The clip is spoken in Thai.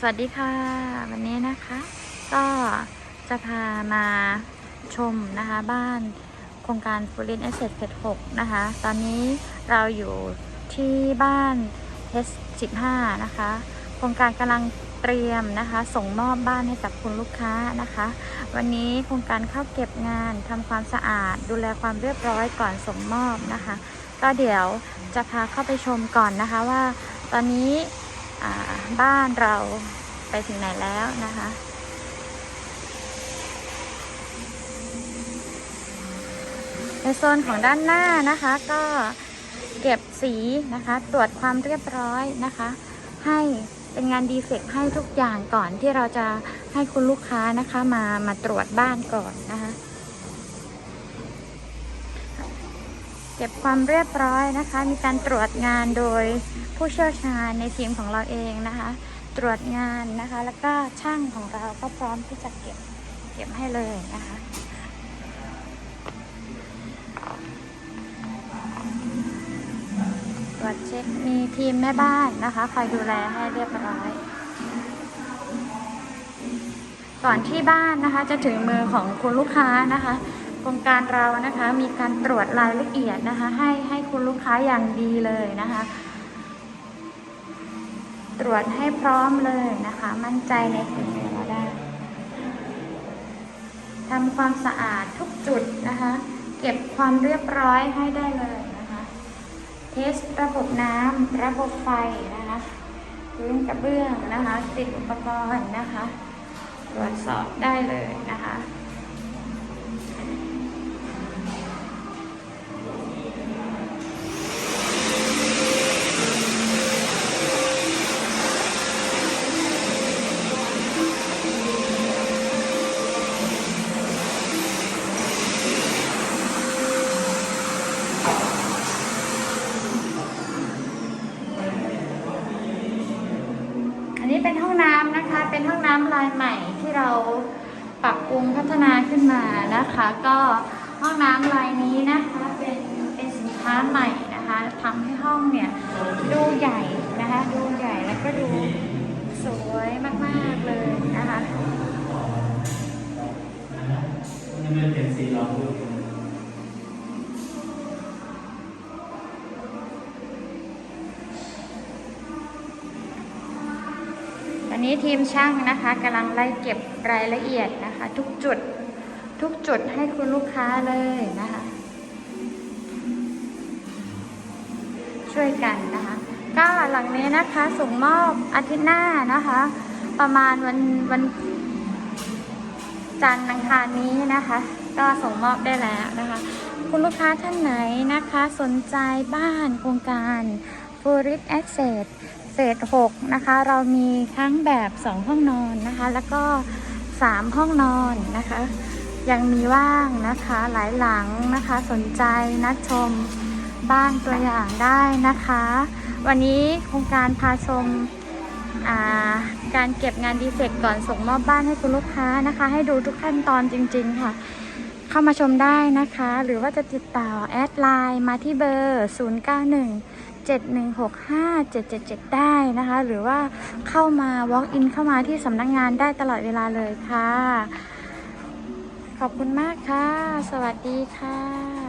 สวัสดีค่ะ วันนี้นะคะ ก็จะพามาชมนะคะบ้านโครงการฟูรินเอสเซทเฟส6นะคะ ตอนนี้เราอยู่ที่บ้าน H15 นะคะ โครงการกำลังเตรียมนะคะ ส่งมอบบ้านให้กับคุณลูกค้านะคะ วันนี้โครงการเข้าเก็บงานทำความสะอาด ดูแลความเรียบร้อยก่อนส่งมอบนะคะ ก็เดี๋ยวจะพาเข้าไปชมก่อนนะคะว่า ตอนนี้ บ้านเราไปถึงไหนแล้วนะคะ ในโซนของด้านหน้านะคะก็เก็บสีนะคะ ตรวจความเรียบร้อยนะคะ ให้เป็นงานดีเฟกให้ทุกอย่างก่อนที่เราจะให้คุณลูกค้านะคะ มามาตรวจบ้านก่อนนะคะ เก็บความเรียบร้อยนะคะ มีการตรวจงานโดยผู้เชี่ยวชาญในทีมของเราเองนะคะ ตรวจงานนะคะ แล้วก็ช่างของเราก็พร้อมที่จะเก็บเก็บให้เลยนะคะตรวจเช็คมีทีมแม่บ้านนะคะคอยดูแลให้เรียบร้อย ก่อนที่บ้านนะคะจะถึงมือของคุณลูกค้านะคะ ครงการเรานะคะมีการตรวจรายละเอียดนะคะ ให้ให้คุณลูกค้าอย่างดีเลยนะคะ ตรวจให้พร้อมเลยนะคะ มั่นใจในฝีมือเราได้ทำความสะอาดทุกจุดนะคะ เก็บความเรียบร้อยให้ได้เลยนะคะ เทสระบบน้ำระบบไฟนะคะพื้นกระเบื้องนะคะ ติดอุปกรณ์นะคะ ตรวจสอบได้เลยนะคะ เป็นห้องน้ำลายใหม่ที่เราปรับปรุงพัฒนาขึ้นมานะคะ ก็ห้องน้ำลายนี้นะคะเป็นเป็นสินค้าใหม่นะคะทำให้ห้องเนี่ยดูใหญ่นะคะดูใหญ่แล้วก็ดูสวยมากๆเลยนะคะนี่มันเป็น อนนี้ทีมช่างนะคะกำลังไล่เก็บรายละเอียดนะคะ ทุกจุดทุกจุดให้คุณลูกค้าเลยนะคะ ช่วยกันนะคะ ก็หลังนี้นะคะส่งมอบอาทิตย์หน้านะคะ ประมาณวันวันจันทร์อังคารนี้นะคะ ก็ส่งมอบได้แล้วนะคะ คุณลูกค้าท่านไหนนะคะ สนใจบ้านโครงการ f u r i t Access เฟส6นะคะ เรามีทั้งแบบ 2 ห้องนอนนะคะ แล้วก็ 3 ห้องนอนนะคะ ยังมีว่างนะคะหลายหลังนะคะสนใจนัดชมบ้านตัวอย่างได้นะคะ วันนี้โครงการพาชมาการเก็บงานดีเฟกต์ก่อนส่งมอบบ้านให้คุณลูกค้านะคะ ให้ดูทุกขั้นตอนจริง ๆ ค่ะ เข้ามาชมได้นะคะ หรือว่าจะติดต่อแอดไลน์มาที่เบอร์ 091 7165 777 ได้นะคะ หรือว่าเข้ามา walk in เข้ามาที่สำนักงงานได้ตลอดเวลาเลยค่ะ ขอบคุณมากค่ะ สวัสดีค่ะ